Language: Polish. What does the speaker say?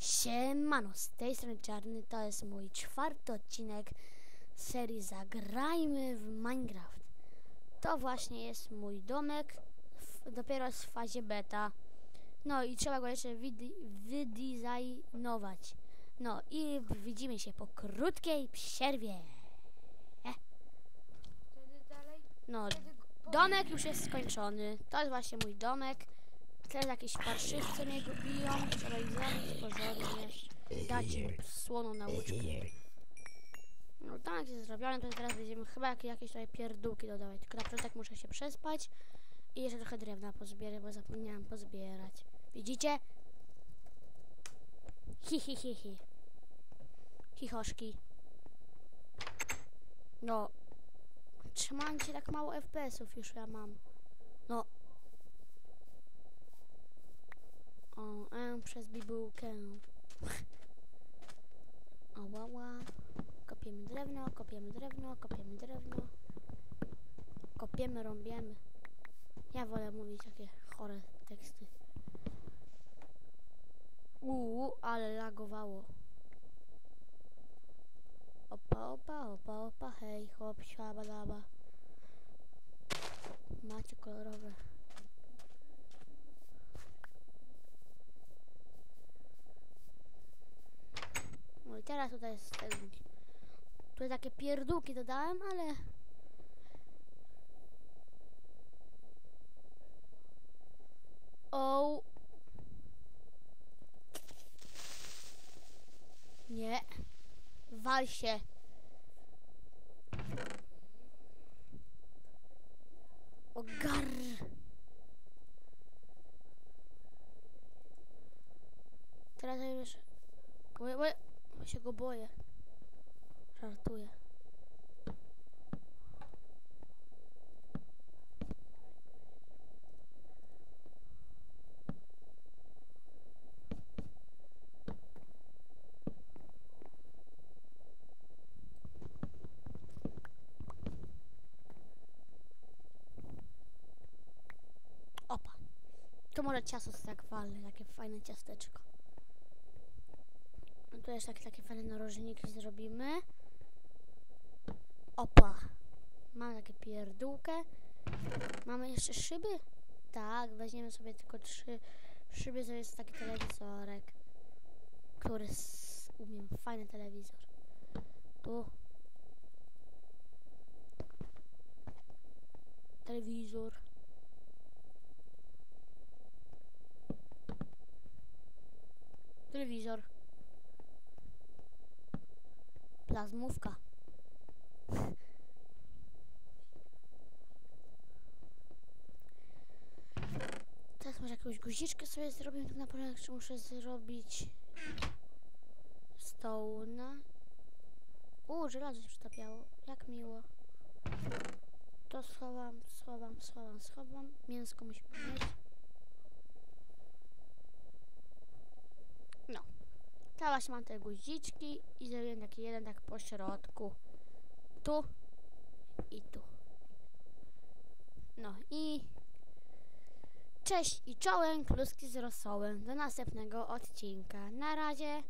Siemano, z tej strony Czarny, to jest mój czwarty odcinek serii Zagrajmy w Minecraft. To właśnie jest mój domek, dopiero w fazie beta. No i trzeba go jeszcze wyd- wydizajnować. No i widzimy się po krótkiej przerwie. E. No, domek już jest skończony. To jest właśnie mój domek. Teraz jakieś parszywce mnie biją. Trzeba ich zabić porządnie. Dać im słoną nauczkę. No domek jest zrobiony, to teraz będziemy chyba jakieś, tutaj pierdółki dodawać. Tylko na początek muszę się przespać. I jeszcze trochę drewna pozbierać, bo zapomniałam pozbierać. Widzicie? Hi, hi, hi, hi. Chichoszki. No. Trzymałem się tak mało FPS-ów już ja mam. No. M przez bibułkę. O, łała. Kopiemy drewno, kopiemy drewno, kopiemy drewno. Kopiemy, rąbiemy. Ja wolę mówić takie chore teksty. Uuu, ale lagowało. Opa, opa, opa, opa, hej, hop, siaba, daba. Macie kolorowe. Teraz tutaj jest ten... Tutaj takie pierdółki dodałem, ale... O. Nie. Wal się. Ogar. Teraz już... Boję, boję. Ja się go boję. Żartuję. Opa. To może ciasto tak walne, takie fajne ciasteczko. To jeszcze takie, takie fajne narożniki zrobimy. Opa. Mamy takie pierdółkę. Mamy jeszcze szyby? Tak, weźmiemy sobie tylko trzy szyby, to jest taki telewizorek, który umiem. Fajny telewizor. Tu. Telewizor. Telewizor. Plazmówka. Teraz może jakąś guziczkę sobie zrobię. Tak na początek czy muszę zrobić stołna. U, żelazo się przytapiało. Jak miło. To schowam, schowam, schowam, schowam. Mięsko musi mieć. No. Teraz mam te guziczki i zrobię taki jeden tak po środku. Tu i tu. No i cześć i czołem, kluski z rosołem. Do następnego odcinka. Na razie.